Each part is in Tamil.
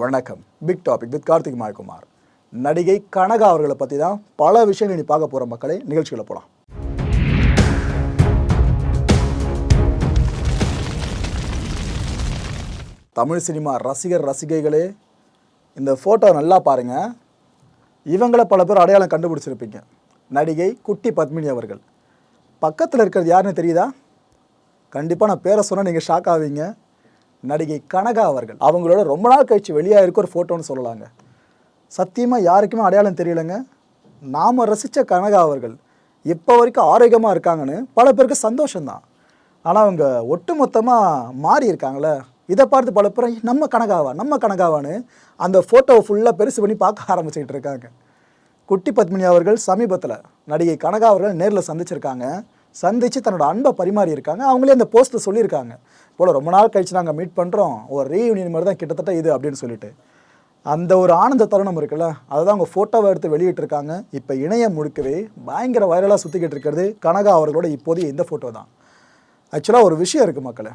வணக்கம். Big topic with Karthik Mayakumar. நடிகை கனகா அவர்களை பற்றி தான் பல விஷயங்கள் நீ பார்க்க போகிற மக்களை நிகழ்ச்சிகளை போகலாம் தமிழ் சினிமா ரசிகர் ரசிகைகளே இந்த ஃபோட்டோ நல்லா பாருங்கள் இவங்கள பல பேர் அடையாளம் கண்டுபிடிச்சிருப்பீங்க. நடிகை குட்டி பத்மினி அவர்கள். பக்கத்தில் இருக்கிறது யாருன்னு தெரியுதா? கண்டிப்பாக நான் பேரை சொன்னால் நீங்கள் ஷாக் ஆவீங்க. நடிகை கனகா அவர்கள். அவங்களோட ரொம்ப நாள் கழிச்சு வெளியாக இருக்க ஒரு ஃபோட்டோன்னு சொல்லலாங்க. சத்தியமாக யாருக்குமே அடையாளம் தெரியலைங்க. நாம் ரசித்த கனகா அவர்கள் இப்போ வரைக்கும் ஆரோக்கியமாக இருக்காங்கன்னு பல பேருக்கு சந்தோஷம்தான். ஆனால் அவங்க ஒட்டுமொத்தமாக மாறி இருக்காங்களே. இதை பார்த்து பல பேர் நம்ம கனகாவா? நம்ம கனகாவான்னு அந்த ஃபோட்டோவை ஃபுல்லாக பெருசு பண்ணி பார்க்க ஆரம்பிச்சுக்கிட்டு இருக்காங்க. குட்டி பத்மினி அவர்கள் சமீபத்தில் நடிகை கனகா அவர்கள் நேரில் சந்திச்சிருக்காங்க. சந்தித்து தன்னோட அன்பை பரிமாறி இருக்காங்க அவங்களே அந்த போஸ்ட்டில் சொல்லியிருக்காங்க. போல் ரொம்ப நாள் கழிச்சு நாங்கள் மீட் பண்ணுறோம் ஒரு ரீயூனியன் மாதிரி தான் கிட்டத்தட்ட இது அப்படின்னு சொல்லிட்டு. அந்த ஒரு ஆனந்த தருணம் இருக்குல்ல அதை தான் அவங்க ஃபோட்டோவை எடுத்து வெளியிட்டிருக்காங்க. இப்போ இணையம் முழுக்கவே பயங்கர வைரலாக சுற்றிக்கிட்டு இருக்கிறது கனகா அவர்களோட இப்போதைய இந்த ஃபோட்டோ தான். ஆக்சுவலாக ஒரு விஷயம் இருக்குது மக்களை.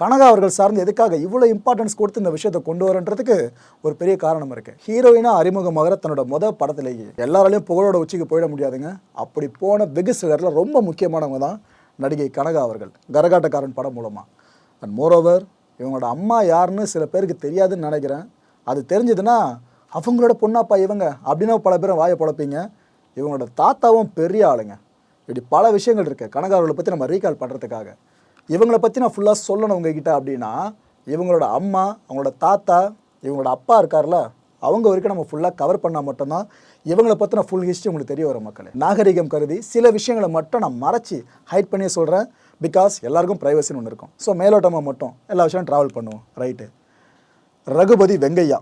கனகா அவர்கள் சார்ந்து எதுக்காக இவ்வளோ இம்பார்ட்டன்ஸ் கொடுத்து இந்த விஷயத்தை கொண்டு வரன்றதுக்கு ஒரு பெரிய காரணம் இருக்குது ஹீரோயினாக அறிமுகமாகிற தன்னோட மொதல் படத்திலேயே. எல்லாராலையும் புகழோட உச்சிக்கு போயிட முடியாதுங்க. அப்படி போன வெகு சிலரில் ரொம்ப முக்கியமானவங்க தான் நடிகை கனகா அவர்கள் கரகாட்டக்காரன் படம் மூலமாக அண்ட் மோரோவர் இவங்களோட அம்மா யாருன்னு சில பேருக்கு தெரியாதுன்னு நினைக்கிறேன். அது தெரிஞ்சதுன்னா அவங்களோட பொண்ணாப்பா இவங்க அப்படின்னா பல பேரும் வாயை பழப்பீங்க. இவங்களோட தாத்தாவும் பெரிய ஆளுங்க. இப்படி பல விஷயங்கள் இருக்குது கனகா அவர்களை பற்றி நம்ம ரீகால் பண்ணுறதுக்காக இவங்களை பற்றி நான் ஃபுல்லாக சொல்லணும் உங்ககிட்ட அப்படின்னா இவங்களோட அம்மா அவங்களோட தாத்தா இவங்களோட அப்பா இருக்கார்ல அவங்க வரைக்கும் நம்ம ஃபுல்லாக கவர் பண்ணால் மட்டும்தான் இவங்களை பற்றின ஃபுல் ஹிஸ்ட்ரி உங்களுக்கு தெரிய வரும் மக்களே. நாகரிகம் கருதி சில விஷயங்களை மட்டும் நான் மறைச்சி ஹைட் பண்ணி சொல்கிறேன் பிகாஸ் எல்லாருக்கும் ப்ரைவசின்னு ஒன்று இருக்கும். ஸோ மேலோட்டமாக மட்டும் எல்லா விஷயம் ட்ராவல் பண்ணுவோம். ரைட்டு ரகுபதி வெங்கையா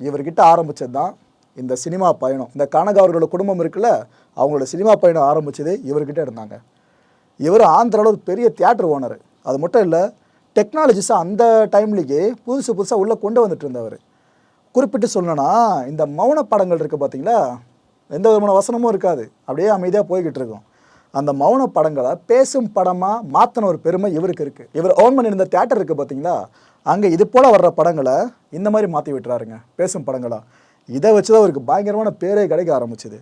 இவர்கிட்ட ஆரம்பித்தது தான் இந்த சினிமா பயணம். இந்த கனகா அவர்களோட குடும்பம் இருக்குல்ல அவங்களோட சினிமா பயணம் ஆரம்பித்தது இவர்கிட்ட இருந்தாங்க. இவர் ஆந்திராவில் ஒரு பெரிய தியேட்டர் ஓனர் அது மட்டும் இல்லை டெக்னாலஜிஸை அந்த டைம்லேயே புதுசு புதுசாக உள்ளே கொண்டு வந்துட்டு இருந்தவர். குறிப்பிட்டு சொல்லணும்னா இந்த மௌன படங்கள் இருக்குது பார்த்தீங்களா எந்த விதமான வசனமும் இருக்காது. அப்படியே அமைதியாக போய்கிட்டு இருக்கும். அந்த மௌன படங்களை பேசும் படமாக மாற்றின ஒரு பெருமை இவருக்கு இருக்குது இவர் ஓன் பண்ணியிருந்த தேட்டர் இருக்குது பார்த்தீங்களா அங்கே இது போல் வர்ற படங்களை இந்த மாதிரி மாற்றி விட்டுறாருங்க. பேசும் படங்களாக இதை வச்சு தான் அவருக்கு பயங்கரமான பேரே கிடைக்க ஆரம்பிச்சுது.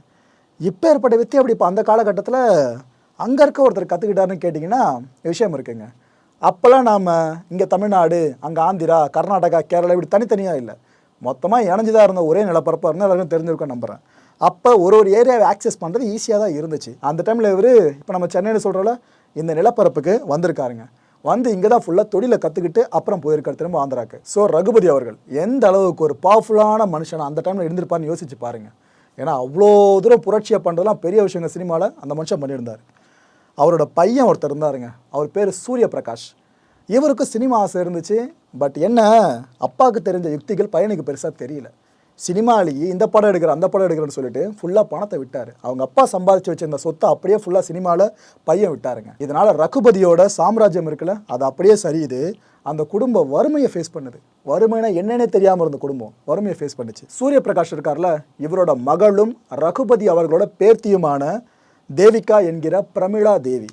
இப்போ ஏற்பட்ட வித்தி அப்படி இப்போ அந்த காலகட்டத்தில் அங்கே இருக்க ஒருத்தர் கற்றுக்கிட்டாருன்னு கேட்டிங்கன்னா விஷயம் இருக்குங்க. அப்போல்லாம் நாம் இங்கே தமிழ்நாடு அங்கே ஆந்திரா கர்நாடகா கேரளா இப்படி தனித்தனியாக இல்லை. மொத்தமாக இணைஞ்சுதான் இருந்த ஒரே நிலப்பரப்பாக இருந்தால் எல்லாருக்கும் தெரிஞ்சிருக்கும் நம்புகிறேன் அப்போ ஒரு ஒரு ஏரியாவை ஆக்சஸ் பண்ணுறது ஈஸியாக தான் இருந்துச்சு. அந்த டைமில் இவர் இப்போ நம்ம சென்னையில் சொல்கிறோம்ல இந்த நிலப்பரப்புக்கு வந்திருக்காருங்க. வந்து இங்கே தான் ஃபுல்லாக தொழிலை கற்றுக்கிட்டு அப்புறம் போயிருக்காரு திரும்ப ஆந்திராக்கு. ஸோ ரகுபதி அவர்கள் எந்த அளவுக்கு ஒரு பவர்ஃபுல்லான மனுஷனை அந்த டைமில் இருந்திருப்பார்னு யோசிச்சு பாருங்கள் ஏன்னா அவ்வளோ தூரம் புரட்சியை பண்ணுறதுலாம் பெரிய விஷயங்க சினிமாவில் அந்த மனுஷன் பண்ணியிருந்தார். அவரோட பையன் ஒருத்தர் இருந்தாருங்க. அவர் பேர் சூரிய பிரகாஷ் இவருக்கும் சினிமா ஆசை இருந்துச்சு. பட் என்ன? அப்பாவுக்கு தெரிஞ்ச யுக்திகள் பையனுக்கு பெருசாக தெரியல. சினிமாலேயே இந்த படம் எடுக்கிற அந்த படம் எடுக்கிறேன்னு சொல்லிட்டு ஃபுல்லாக பணத்தை விட்டார். அவங்க அப்பா சம்பாதிச்சு வச்சிருந்த சொத்தை அப்படியே ஃபுல்லாக சினிமாவில் பையன் விட்டாருங்க. இதனால் ரகுபதியோட சாம்ராஜ்யம் இருக்குல்ல அது அப்படியே சரியுது. அந்த குடும்பம் வறுமையை ஃபேஸ் பண்ணுது. வறுமைனா என்னன்னே தெரியாமல் இருந்த குடும்பம் வறுமையை ஃபேஸ் பண்ணுச்சு. சூரிய பிரகாஷ் இருக்கார்ல இவரோட மகளும் ரகுபதி அவர்களோட பேர்த்தியுமான தேவிகா என்கிற பிரமிளா தேவி.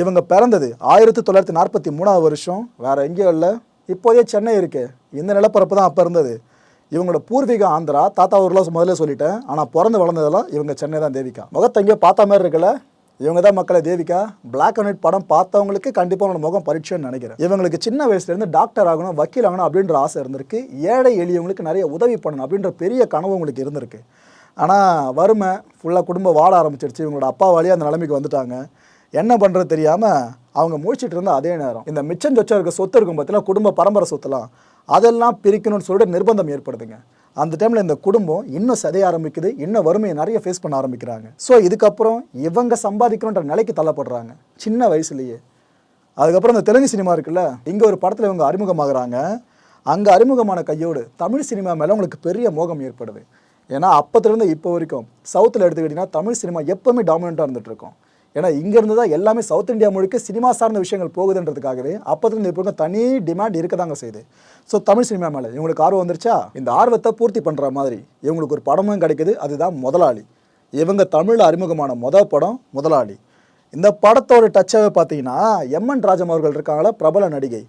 இவங்க பிறந்தது ஆயிரத்தி தொள்ளாயிரத்தி நாற்பத்தி மூணாவது வருஷம். வேற எங்கேயும் இல்லை. இப்போதே சென்னை இருக்கு. இந்த நிலப்பரப்பு தான் அப்போ இருந்தது. இவங்களோட பூர்வீகம் ஆந்திரா தாத்தா ஊர்லாம் முதல்ல சொல்லிட்டேன். ஆனால் பிறந்து வளர்ந்ததெல்லாம் இவங்க சென்னை தான் தேவிகா. முகத்தை எங்கேயோ பார்த்த மாதிரி இருக்கல இவங்க தான் மக்களை தேவிகா. பிளாக் அண்ட் ஒயிட் படம் பார்த்தவங்களுக்கு கண்டிப்பாக உங்களோட முகம் பரீட்சைன்னு நினைக்கிறேன். இவங்களுக்கு சின்ன வயசுலேருந்து டாக்டர் ஆகணும் வக்கீல் ஆகணும் அப்படின்ற ஆசை இருந்திருக்கு. ஏழை எளியவங்களுக்கு நிறைய உதவி பண்ணணும் அப்படின்ற பெரிய கனவு உங்களுக்கு இருந்திருக்கு. ஆனால் வறுமை ஃபுல்லாக குடும்பம் வாழ ஆரம்பிச்சிருச்சு. இவங்களோட அப்பா வழியாக அந்த நிலைமைக்கு வந்துட்டாங்க. என்ன பண்ணுறது தெரியாமல் அவங்க முழிச்சிட்டு இருந்த அதே நேரம். இந்த மிச்சம் சொச்சம் இருக்க சொத்து இருக்கும் பார்த்தீங்கன்னா குடும்ப பரம்பரை சொத்துலாம். அதெல்லாம் பிரிக்கணும்னு சொல்லிட்டு நிர்பந்தம் ஏற்படுதுங்க. அந்த டைமில் இந்த குடும்பம் இன்னும் சதைய ஆரம்பிக்குது. இன்னும் வறுமையை நிறைய ஃபேஸ் பண்ண ஆரம்பிக்கிறாங்க. ஸோ இதுக்கப்புறம் இவங்க சம்பாதிக்கணுன்ற நிலைக்கு தள்ளப்படுறாங்க. சின்ன வயசுலேயே. அதுக்கப்புறம் இந்த தெலுங்கு சினிமா இருக்குல்ல இங்கே ஒரு படத்தில் இவங்க அறிமுகமாகறாங்க. அங்கே அறிமுகமான கையோடு தமிழ் சினிமா மேலே உங்களுக்கு பெரிய மோகம் ஏற்படுது. ஏன்னா அப்போத்துலேருந்து இப்போ வரைக்கும் சவுத்தில் எடுத்துக்கிட்டிங்கன்னா தமிழ் சினிமா எப்போவுமே டாமினண்ட்டாக இருந்துட்டு இருக்கும் ஏன்னா இங்கேருந்து தான் எல்லாமே சவுத் இந்தியா முழுக்க சினிமா சார்ந்த விஷயங்கள் போகுதுன்றதுக்காகவே அப்போதுலேருந்து இப்போ தனி டிமாண்ட் இருக்க தாங்க செய்யுது. ஸோ தமிழ் சினிமா மேலே இவங்களுக்கு ஆர்வம் வந்துருச்சா? இந்த ஆர்வத்தை பூர்த்தி பண்ணுற மாதிரி இவங்களுக்கு ஒரு படமும் கிடைக்குது. அதுதான் முதலாளி. இவங்க தமிழில் அறிமுகமான முதல் படம் முதலாளி. இந்த படத்தோட டச்சாகவே பார்த்தீங்கன்னா எம்என் ராஜம் அவர்கள் இருக்காங்களா பிரபல நடிகை.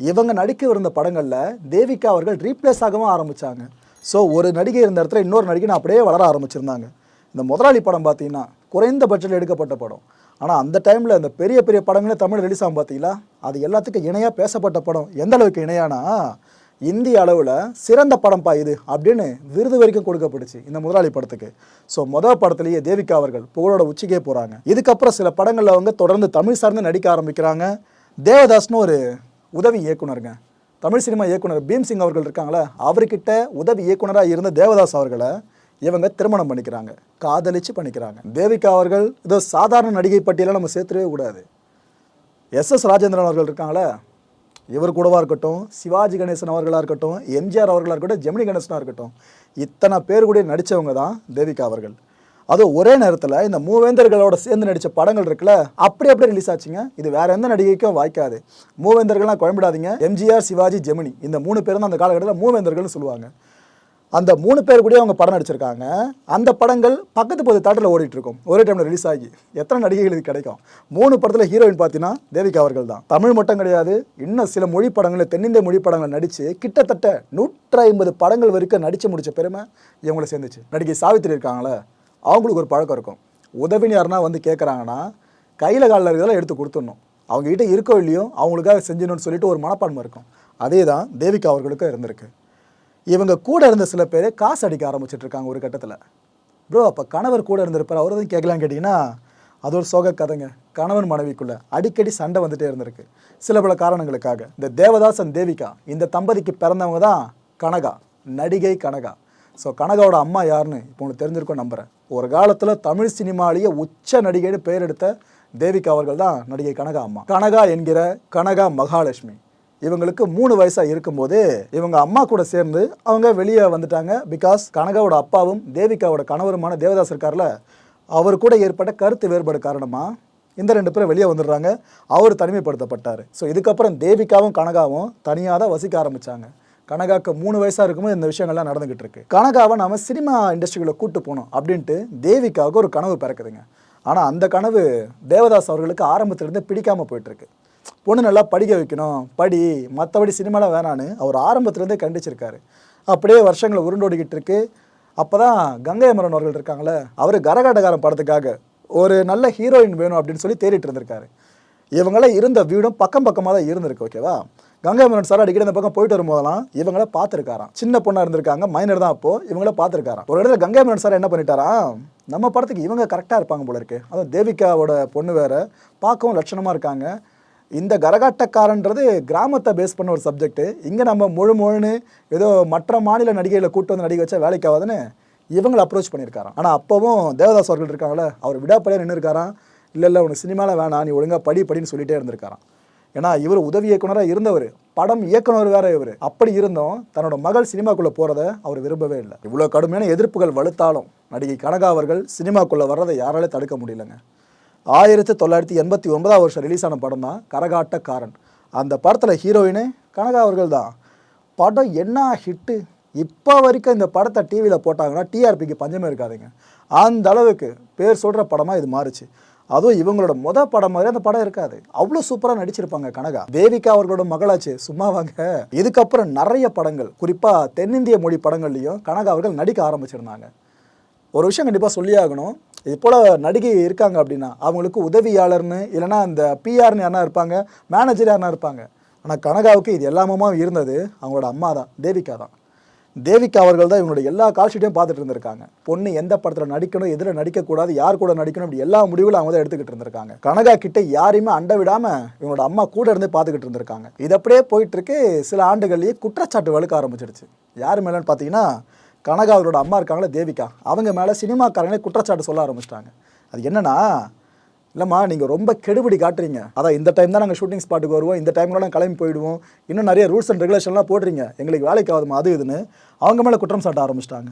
இவங்க நடிக்க இருந்த படங்களில் தேவிகா அவர்கள் ரீப்ளேஸ் ஆகவும் ஆரம்பித்தாங்க ஸோ ஒரு நடிகை இருந்த இடத்துல இன்னொரு நடிகை அப்படியே வளர ஆரம்பிச்சிருந்தாங்க. இந்த முதலாளி படம் பார்த்தீங்கன்னா குறைந்த பட்ஜெட்டில் எடுக்கப்பட்ட படம். ஆனால் அந்த டைமில் இந்த பெரிய பெரிய படங்களே தமிழ் ரிலீஸ் ஆகும் பார்த்தீங்களா? அது எல்லாத்துக்கும் இணையாக பேசப்பட்ட படம். எந்த அளவுக்கு இணையானா இந்திய அளவில் சிறந்த படம்ப்பா இது அப்படின்னு விருது வரைக்கும் கொடுக்கப்பட்டுச்சு இந்த முதலாளி படத்துக்கு. ஸோ முதல் படத்துலேயே தேவிகா அவர்கள் புகழோட உச்சிக்கே போகிறாங்க இதுக்கப்புறம் சில படங்களில் அவங்க தொடர்ந்து தமிழ் சார்ந்து நடிக்க ஆரம்பிக்கிறாங்க. தேவதாஸ்னு ஒரு உதவி இயக்குனருங்க. தமிழ் சினிமா இயக்குனர் பீம்சிங் அவர்கள் இருக்காங்களே அவர்கிட்ட உதவி இயக்குனராக இருந்த தேவதாஸ் அவர்களை இவங்க திருமணம் பண்ணிக்கிறாங்க காதலிச்சு பண்ணிக்கிறாங்க. தேவிகா அவர்கள் இதோ சாதாரண நடிகை பட்டியலில் நம்ம சேர்த்துடவே கூடாது. எஸ் எஸ் ராஜேந்திரன் அவர்கள் இருக்காங்களே இவர் கூடவாக இருக்கட்டும் சிவாஜி கணேசன் அவர்களாக இருக்கட்டும் எம்ஜிஆர் அவர்களாக இருக்கட்டும் ஜெமினி கணேசனாக இருக்கட்டும் இத்தனை பேர் கூட நடித்தவங்க தான் தேவிகா அவர்கள். அதுவும் ஒரே நேரத்தில் இந்த மூவேந்தர்களோட சேர்ந்து நடித்த படங்கள் இருக்குல்ல அப்படி அப்படியே ரிலீஸ் ஆச்சுங்க. இது வேற எந்த நடிகைக்கும் வாய்க்காது. மூவேந்தர்கள்லாம் குழம்பிடாதீங்க. எம்ஜிஆர் சிவாஜி ஜெமினி இந்த மூணு பேரும் தான் அந்த காலகட்டத்தில் மூவேந்தர்கள்னு சொல்லுவாங்க. அந்த மூணு பேர் கூட அவங்க படம் நடிச்சிருக்காங்க. அந்த படங்கள் பக்கத்து பக்கத்து தேட்டரில் ஓடிட்டு இருக்கும் ஒரே டைமில் ரிலீஸ் ஆகி எத்தனை நடிகைகள் இது கிடைக்கும்? மூணு படத்தில் ஹீரோயின் பார்த்தீங்கன்னா தேவிகா அவர்கள் தான். தமிழ் மட்டும் கிடையாது இன்னும் சில மொழி படங்களில் தென்னிந்திய மொழி படங்களை நடித்து கிட்டத்தட்ட நூற்றி ஐம்பது படங்கள் வரைக்கும் நடித்து முடித்த பெருமை இவங்களை சேர்ந்துச்சு. நடிகை சாவித்திரி இருக்காங்களே அவங்களுக்கு ஒரு பழக்கம் இருக்கும். உதவின்னு யாருன்னா வந்து கேட்குறாங்கன்னா கையில் காலில் இருக்கிறதெல்லாம் எடுத்து கொடுத்துடணும். அவங்ககிட்ட இருக்கோ இல்லையோ அவங்களுக்காக செஞ்சணும்னு சொல்லிட்டு ஒரு மனப்பான்மை இருக்கும். அதே தான் தேவிகா அவர்களுக்கும் இருந்திருக்கு. இவங்க கூட இருந்த சில பேர் காசு அடிக்க ஆரம்பிச்சிட்டு இருக்காங்க ஒரு கட்டத்தில். ப்ரோ அப்போ கணவர் கூட இருந்திருப்பார். அவர் எதுவும் கேட்கலான்னு கேட்டிங்கன்னா அது ஒரு சோக கதைங்க. கணவன் மனைவிக்குள்ளே அடிக்கடி சண்டை வந்துகிட்டே இருந்திருக்கு. சில பல காரணங்களுக்காக. இந்த தேவதாசன் தேவிகா இந்த தம்பதிக்கு பிறந்தவங்க தான் கனகா நடிகை கனகா. ஸோ கனகாவோட அம்மா யாருன்னு இப்போ உங்களுக்கு தெரிஞ்சிருக்கோம் நம்புகிறேன் ஒரு காலத்தில் தமிழ் சினிமாலேயே உச்ச நடிகைன்னு பெயர் எடுத்த தேவிகா அவர்கள் தான் நடிகை கனகா அம்மா. கனகா என்கிற கனகா மகாலட்சுமி. இவங்களுக்கு மூணு வயசாக இருக்கும்போது இவங்க அம்மா கூட சேர்ந்து அவங்க வெளியே வந்துட்டாங்க. பிகாஸ் கனகாவோட அப்பாவும் தேவிகாவோட கணவருமான தேவதாஸ் இருக்கார்ல அவர் கூட ஏற்பட்ட கருத்து வேறுபாடு காரணமாக இந்த ரெண்டு பேரும் வெளியே வந்துடுறாங்க. அவர் தனிமைப்படுத்தப்பட்டார். ஸோ இதுக்கப்புறம் தேவிகாவும் கனகாவும் தனியாக தான் வசிக்க ஆரம்பித்தாங்க கனகாக்கு மூணு வயசாக இருக்கும்போது இந்த விஷயங்கள்லாம் நடந்துகிட்டு இருக்கு. கனகாவை நம்ம சினிமா இண்டஸ்ட்ரிக்குள்ளே கூட்டு போகணும் அப்படின்ட்டு தேவிக்காவுக்கு ஒரு கனவு பிறக்குதுங்க. ஆனால் அந்த கனவு தேவதாஸ் அவர்களுக்கு ஆரம்பத்திலேருந்து பிடிக்காமல் போயிட்டுருக்கு. பொண்ணு நல்லா படிக்க வைக்கணும் படி மற்றபடி சினிமாலாம் வேணான்னு அவர் ஆரம்பத்துலேருந்தே கண்டிச்சிருக்காரு. அப்படியே வருஷங்களை உருண்டோடிக்கிட்டு இருக்கு. அப்போ தான் கங்கை அமரன் அவர்கள் இருக்காங்களே அவர் கரகாட்டக்காரன் படத்துக்காக ஒரு நல்ல ஹீரோயின் வேணும் அப்படின்னு சொல்லி தேடிட்டு இருந்திருக்காரு. இவங்களாம் இருந்த வீடும் பக்கம் பக்கமாக தான் இருந்திருக்கு ஓகேவா கங்கை அமரன் சார் அடிக்கடி இந்த பக்கம் போயிட்டு வரும்போதெல்லாம் இவங்கள பார்த்துருக்காராம். சின்ன பொண்ணாக இருந்திருக்காங்க மைனர் தான் அப்போ இவங்கள பார்த்துருக்காராம். ஒரு இடத்துல கங்கை அமரன் சார் என்ன பண்ணிட்டாராம் நம்ம படத்துக்கு இவங்க கரெக்டாக இருப்பாங்க போல இருக்கு. அதுவும் தேவிகாவோட பொண்ணு வேற பார்க்கவும் லட்சணமாக இருக்காங்க. இந்த கரகாட்டக்காரன்றது கிராமத்தை பேஸ் பண்ண ஒரு சப்ஜெக்ட் இங்கே நம்ம முழு முழுன்னு ஏதோ மற்ற மாநில நடிகைகளை கூட்டு வந்து நடிகை வச்சா வேலைக்கு ஆகாதுன்னு இவங்களை அப்ரோச் பண்ணியிருக்காராம். ஆனால் அப்போவும் தேவதாஸ் அவர்கள் இருக்காங்களே அவர் விடாப்படியாக நின்று இருக்காராம் இல்லை இல்லை உனக்கு சினிமாவில் வேணாம் நீ ஒழுங்காக படி படின்னு சொல்லிட்டே இருந்திருக்காராம். ஏன்னா இவர் உதவி இயக்குனராக இருந்தவர். படம் இயக்குனர் வேற இவர். அப்படி இருந்தும் தன்னோட மகள் சினிமாக்குள்ளே போகிறத அவர் விரும்பவே இல்லை. இவ்வளோ கடுமையான எதிர்ப்புகள் வலுத்தாலும் நடிகை கனகா அவர்கள் சினிமாக்குள்ளே வர்றதை யாராலே தடுக்க முடியலங்க. ஆயிரத்தி தொள்ளாயிரத்தி எண்பத்தி ஒன்பதாம் வருஷம் ரிலீஸ் ஆன படம் தான் கரகாட்டக்காரன் அந்த படத்தில் ஹீரோயினு கனகா அவர்கள் தான். படம் என்ன ஹிட்டு இப்போ வரைக்கும் இந்த படத்தை டிவியில் போட்டாங்கன்னா டிஆர்பிக்கு பஞ்சமே இருக்காதுங்க. அந்த அளவுக்கு பேர் சொல்கிற படமாக இது மாறுச்சு. அதுவும் இவங்களோட முத படம் மாதிரி அந்த படம் இருக்காது. அவ்வளோ சூப்பராக நடிச்சிருப்பாங்க கனகா. தேவிகா அவர்களோட மகளாச்சு சும்மா வாங்க. இதுக்கப்புறம் நிறைய படங்கள் குறிப்பாக தென்னிந்திய மொழி படங்கள்லையும் கனகா அவர்கள் நடிக்க ஆரம்பிச்சிருந்தாங்க. ஒரு விஷயம் கண்டிப்பாக சொல்லி ஆகணும். இது போல் நடிகை இருக்காங்க அப்படின்னா அவங்களுக்கு உதவியாளர்னு இல்லைன்னா அந்த பிஆர்னு யாரா இருப்பாங்க மேனேஜர் யாரா இருப்பாங்க. ஆனால் கனகாவுக்கு இது எல்லாமும் இருந்தது அவங்களோட அம்மா தான் தேவிகா தான் தேவிகா அவர்கள் தான் இவங்களோட எல்லா கால்ஷீட்டையும் பார்த்துட்டு இருந்திருக்காங்க. பொண்ணு எந்த படத்தில் நடிக்கணும் எதில் நடிக்கக்கூடாது யார் கூட நடிக்கணும் இப்படி எல்லா முடிவுகளும் அவங்க தான் எடுத்துக்கிட்டு இருந்திருக்காங்க. கனகா கிட்ட யாரையுமே அண்ட விடாமல் இவங்களோட அம்மா கூட இருந்தே பார்த்துக்கிட்டு இருந்திருக்காங்க. இது அப்படியே போயிட்டு இருக்கு. சில ஆண்டுகள்லேயே குற்றச்சாட்டு வலுக்க ஆரம்பிச்சிடுச்சு. யார் மேலேன்னு பார்த்தீங்கன்னா கனகா அவரோட அம்மா இருக்காங்களே தேவிகா. அவங்க மேலே சினிமாக்காரங்களே குற்றச்சாட்டு சொல்ல ஆரம்பிச்சிட்டாங்க. அது என்னன்னா இல்லைம்மா நீங்கள் ரொம்ப கெடுபிடி காட்டுறீங்க. அதான் இந்த டைம் தான் நாங்கள் ஷூட்டிங் ஸ்பாட்டுக்கு வருவோம். இந்த டைம்ல நாங்கள் கிளம்பி போயிடுவோம். இன்னும் நிறைய ரூல்ஸ் அண்ட் ரெகுலேஷன்லாம் போடுறீங்க எங்களுக்கு வேலைக்கு ஆகுதுமா அது இதுன்னு. அவங்க மேலே குற்றம் சாட்ட ஆரம்பிச்சிட்டாங்க.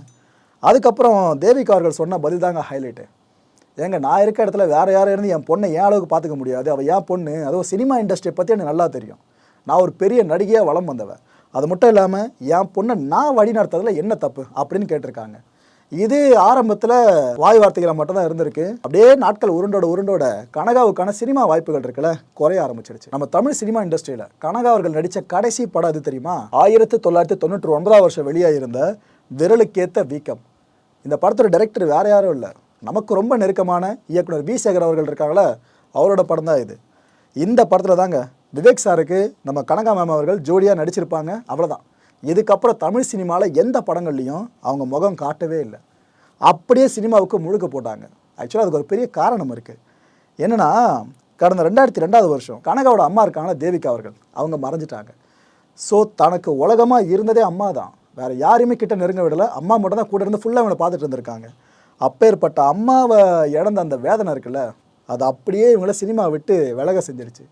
அதுக்கப்புறம் தேவிகா அவர்கள் சொன்ன பதில் தாங்க ஹைலைட்டு ஏங்க நான் இருக்க இடத்துல வேறு யாரும் இருந்து என் பொண்ணை ஏன் அளவுக்கு பார்த்துக்க முடியாது? அவள் ஏன் பொண்ணு? அதுவும் சினிமா இண்டஸ்ட்ரியை பற்றி எனக்கு நல்லா தெரியும். நான் ஒரு பெரிய நடிகையாக வளம் வந்தவன் அது மட்டும் இல்லாமல் என் பொண்ணை நான் வழி நடத்துறதுல என்ன தப்பு? அப்படின்னு கேட்டிருக்காங்க. இது ஆரம்பத்தில் வாய் வார்த்தைகளை மட்டும்தான் இருந்திருக்கு. அப்படியே நாட்கள் உருண்டோட உருண்டோட கனகாவுக்கான சினிமா வாய்ப்புகள் இருக்குல்ல குறைய ஆரம்பிச்சிருச்சு. நம்ம தமிழ் சினிமா இண்டஸ்ட்ரியில் கனகா அவர்கள் நடித்த கடைசி படம் அது தெரியுமா? ஆயிரத்தி தொள்ளாயிரத்தி தொண்ணூற்றி ஒன்பதாம் வருஷம் வெளியாகிருந்த விரலுக்கேத்த வீக்கம். இந்த படத்தோட டைரக்டர் வேற யாரும் இல்லை. நமக்கு ரொம்ப நெருக்கமான இயக்குனர் வி சேகர் அவர்கள் இருக்காங்களே அவரோட படம் தான் இது. இந்த படத்தில் தாங்க விவேக் சாருக்கு நம்ம கனகா மேம் அவர்கள் ஜோடியாக நடிச்சிருப்பாங்க அவ்வளோதான் இதுக்கப்புறம் தமிழ் சினிமாவில் எந்த படங்கள்லையும் அவங்க முகம் காட்டவே இல்லை. அப்படியே சினிமாவுக்கு முழுக்க போட்டாங்க. ஆக்சுவலாக அதுக்கு ஒரு பெரிய காரணம் இருக்குது என்னன்னா கடந்த ரெண்டாயிரத்தி ரெண்டாவது வருஷம் கனகாவோட அம்மா இருக்காங்களா தேவிகா அவர்கள். அவங்க மறைஞ்சிட்டாங்க ஸோ தனக்கு உலகமாக இருந்ததே அம்மா தான். வேறு யாரையுமே கிட்ட நெருங்க விடலை. அம்மா மட்டும் தான் கூட இருந்து ஃபுல்லாக அவனை பார்த்துட்டு இருந்திருக்காங்க. அப்பேற்பட்ட அம்மாவை இழந்த அந்த வேதனை இருக்குல்ல அது அப்படியே இவங்கள சினிமா விட்டு விலக செஞ்சிருச்சு.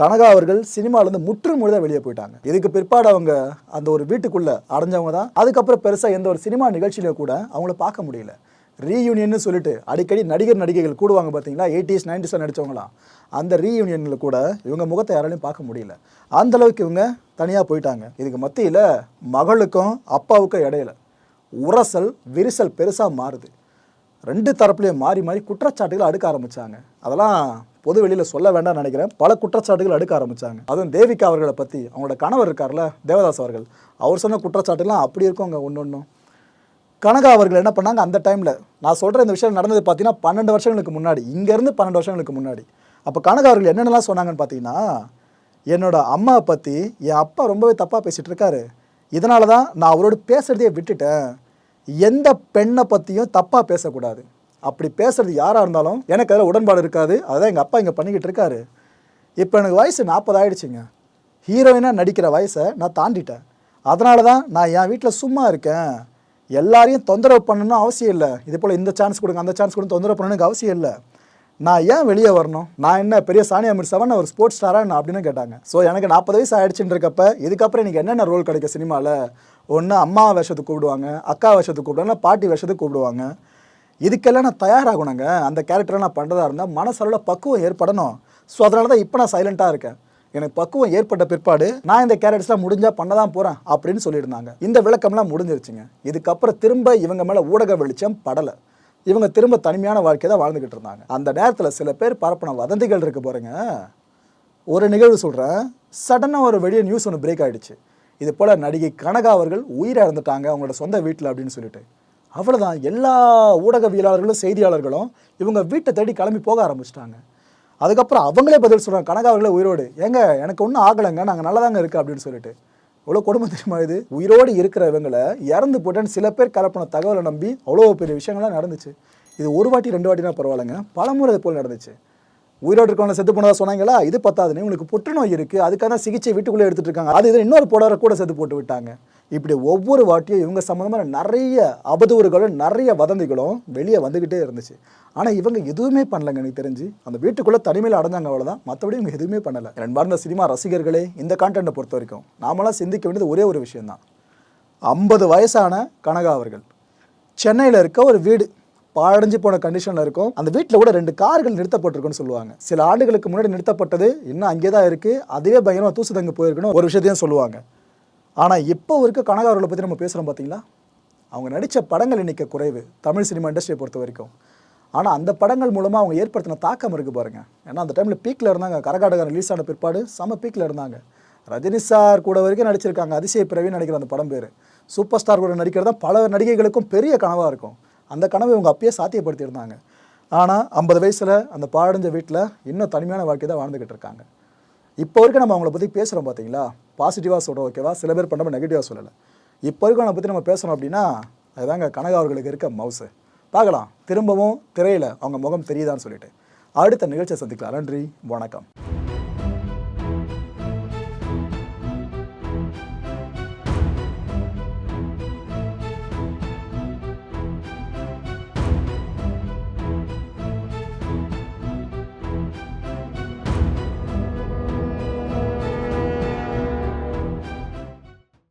கனகா அவர்கள் சினிமாலேருந்து முற்று முழுதாக வெளியே போயிட்டாங்க. இதுக்கு பிற்பாடு அவங்க அந்த ஒரு வீட்டுக்குள்ளே அடைஞ்சவங்க தான். அதுக்கப்புறம் பெருசாக எந்த ஒரு சினிமா நிகழ்ச்சியில கூட அவங்கள பார்க்க முடியல. ரீயூனியன்னு சொல்லிட்டு அடிக்கடி நடிகர் நடிகைகள் கூடுவாங்க பார்த்தீங்களா? எயிட்டிஸ் நைன்டிஸில் நடித்தவங்களாம் அந்த ரீயூனியனில் கூட இவங்க முகத்தை யாராலையும் பார்க்க முடியல. அந்த அளவுக்கு இவங்க தனியாக போயிட்டாங்க. இதுக்கு மத்தியில் மகளுக்கும் அப்பாவுக்கும் இடையில உரசல் விரிசல் பெருசாக மாறுது. ரெண்டு தரப்புலையும் மாறி மாறி குற்றச்சாட்டுகள் அடுக்க ஆரம்பித்தாங்க அதெல்லாம் பொது வெளியில் சொல்ல வேண்டாம்னு நினைக்கிறேன். பல குற்றச்சாட்டுகள் அடுக்க ஆரம்பிச்சாங்க. அதுவும் தேவிகா அவர்களை பற்றி அவங்களோட கணவர் இருக்கார்ல தேவதாஸ் அவர்கள். அவர் சொன்ன குற்றச்சாட்டுலாம் அப்படி இருக்கும் அங்கே ஒன்று ஒன்றும் கனகா அவர்கள் என்ன பண்ணாங்க? அந்த டைமில் நான் சொல்கிற இந்த விஷயம் நடந்தது பார்த்தீங்கன்னா பன்னெண்டு வருஷங்களுக்கு முன்னாடி. இங்கேருந்து பன்னெண்டு வருஷங்களுக்கு முன்னாடி. அப்போ கனகா அவர்கள் என்னென்னலாம் சொன்னாங்கன்னு பார்த்தீங்கன்னா என்னோடய அம்மாவை பற்றி என் அப்பா ரொம்பவே தப்பாக பேசிகிட்டு இருக்காரு. இதனால தான் நான் அவரோட பேசுகிறதையே விட்டுட்டேன். எந்த பெண்ணை பற்றியும் தப்பாக பேசக்கூடாது. அப்படி பேசுறது யாராக இருந்தாலும் எனக்கு அதில் உடன்பாடு இருக்காது. அதான் எங்கள் அப்பா இங்கே பண்ணிக்கிட்டு இருக்காரு. இப்போ எனக்கு வயசு நாற்பது ஆயிடுச்சுங்க. ஹீரோயினாக நடிக்கிற வயசை நான் தாண்டிட்டேன். அதனால தான் நான் என் வீட்டில் சும்மா இருக்கேன். எல்லாரையும் தொந்தரவு பண்ணணும்னு அவசியம் இல்லை. இது போல் இந்த சான்ஸ் கொடுங்க அந்த சான்ஸ் கொடுங்க தொந்தரவு பண்ணணும்னு அவசியம் இல்லை. நான் ஏன் வெளியே வரணும்? நான் என்ன பெரிய சானியா மிர்சாவா ஒரு ஸ்போர்ட்ஸ் ஸ்டாரா அப்படின்னு கேட்டாங்க. ஸோ எனக்கு நாற்பது வயசு ஆயிடுச்சுன்னு இருக்கப்ப இதுக்கப்புறம் எனக்கு என்னென்ன ரோல் கிடைக்கும் சினிமாவில் ஒன்று அம்மா வேஷத்துக்கு கூப்பிடுவாங்க அக்கா வேஷத்துக்கு கூப்பிடுவாங்க பாட்டி வேஷத்துக்கு கூப்பிடுவாங்க. இதுக்கெல்லாம் நான் தயாராகணுங்க அந்த கேரக்டரை நான் பண்ணுறதா இருந்தால் மனசளவில் பக்குவம் ஏற்படணும். ஸோ அதனால தான் இப்போ நான் சைலண்ட்டாக இருக்கேன். எனக்கு பக்குவம் ஏற்பட்ட பிற்பாடு நான் இந்த கேரக்டர்ஸ்லாம் முடிஞ்சால் பண்ண தான் போகிறேன் அப்படின்னு சொல்லியிருந்தாங்க. இந்த விளக்கம்லாம் முடிஞ்சிருச்சுங்க. இதுக்கப்புறம் திரும்ப இவங்க மேலே ஊடக வெளிச்சம் படலை. இவங்க திரும்ப தனிமையான வாழ்க்கை தான் வாழ்ந்துக்கிட்டு இருந்தாங்க. அந்த நேரத்தில் சில பேர் பரப்பின வதந்திகள் இருக்கு பாருங்க. ஒரு நிகழ்வு சொல்கிறேன் சடனாக ஒரு வெளியே நியூஸ் ஒன்று பிரேக் ஆகிடுச்சு இது போல் நடிகை கனகா அவர்கள் உயிரை இறந்துட்டாங்க. அவங்களோட சொந்த வீட்டில் அப்படின்னு சொல்லிட்டு. அவ்வளோதான் எல்லா ஊடகவியலாளர்களும் செய்தியாளர்களும் இவங்க வீட்டை தேடி கிளம்பி போக ஆரம்பிச்சிட்டாங்க. அதுக்கப்புறம் அவங்களே பதில் சொல்கிறாங்க கனகா அவர்களே உயிரோடு. ஏங்க எனக்கு ஒன்றும் ஆகலைங்க. நாங்கள் நல்லா தாங்க இருக்குது அப்படின்னு சொல்லிட்டு. இவ்வளோ கொடுமை தெரியுமா இது? உயிரோடு இருக்கிற இவங்களை இறந்து போட்டேன்னு சில பேர் கலப்பின தகவலை நம்பி அவ்வளோ பெரிய விஷயங்கள்லாம் நடந்துச்சு. இது ஒரு வாட்டி ரெண்டு வாட்டினா பரவாயில்லைங்க. பலமுறை இது போல் நடந்துச்சு. உயிரோடு இருக்கவங்க செத்து போனதாக சொன்னாங்களா? இது பத்தாதுன்னு. உங்களுக்கு புற்றுநோய் இருக்குது அதுக்காக சிகிச்சை வீட்டுக்குள்ளே எடுத்துகிட்டு இருக்காங்க. அது இது இன்னொரு போடார கூட செத்து போட்டு விட்டாங்க. இப்படி ஒவ்வொரு வாட்டியும் இவங்க சம்மந்தமான நிறைய அவதூறுகளும் நிறைய வதந்திகளும் வெளியே வந்துக்கிட்டே இருந்துச்சு. ஆனால் இவங்க எதுவுமே பண்ணலங்க எனக்கு தெரிஞ்சு. அந்த வீட்டுக்குள்ளே தனிமையில் அடைஞ்சாங்க அவ்வளோதான் மற்றபடி இவங்க எதுவுமே பண்ணலை. ரெண்டார்ந்த சினிமா ரசிகர்களே இந்த கான்டென்ட்டை பொறுத்த வரைக்கும் நாமெல்லாம் சிந்திக்க வேண்டியது ஒரே ஒரு விஷயந்தான் ஐம்பது வயசான கனகா அவர்கள். சென்னையில் இருக்க ஒரு வீடு பாழடைஞ்சு போன கண்டிஷனில் இருக்கும். அந்த வீட்டில் கூட ரெண்டு கார்கள் நிறுத்தப்பட்டிருக்குன்னு சொல்லுவாங்க. சில ஆண்டுகளுக்கு முன்னாடி நிறுத்தப்பட்டது இன்னும் அங்கே தான் இருக்குது அதுவே பயங்கரமாக தூசு தங்கு போயிருக்குன்னு ஒரு விஷயத்தையும் சொல்லுவாங்க. ஆனால் இப்போ இருக்க கனகாரர்களை பற்றி நம்ம பேசுகிறோம் பார்த்தீங்களா அவங்க நடித்த படங்கள் எண்ணிக்கை குறைவு. தமிழ் சினிமா இண்டஸ்ட்ரியை பொறுத்த வரைக்கும். ஆனால் அந்த படங்கள் மூலமாக அவங்க ஏற்படுத்தின தாக்கம் இருக்குது பாருங்கள் ஏன்னா அந்த டைமில் பீக்கில் இருந்தாங்க. கரகாடகம் ரிலீஸ் ஆன பிற்பாடு செம பீக்கில் இருந்தாங்க. ரஜினி சார் கூட வரைக்கும் நடிச்சிருக்காங்க. அதிசய பிறவி நடிக்கிற அந்த படம் பேர். சூப்பர் ஸ்டார் கூட நடிக்கிறது தான் பல நடிகைகளுக்கும் பெரிய கனவாக இருக்கும். அந்த கனவை இவங்க அப்பயே சாத்தியப்படுத்தியிருந்தாங்க. ஆனால் ஐம்பது வயசில் அந்த பாடஞ்ச வீட்டில் இன்னும் தனிமையான வாழ்க்கை தான் வாழ்ந்துக்கிட்டு இருக்காங்க. இப்போ வரைக்கும் நம்ம அவங்கள பற்றி பேசுகிறோம் பார்த்தீங்களா பாசிட்டிவாக சொல்கிறோம் ஓகேவா சில பேர் பண்ணாமல் நெகட்டிவாக சொல்லலை. இப்போ வரைக்கும் அவனை பற்றி நம்ம பேசுகிறோம் அப்படின்னா அதுதாங்க கனகா அவர்களுக்கு இருக்க மவுசு பார்க்கலாம். திரும்பவும் திரையில் அவங்க முகம் தெரியுதான்னு சொல்லிட்டு. அடுத்த நிகழ்ச்சியை சந்திக்கலாம். நன்றி. வணக்கம்.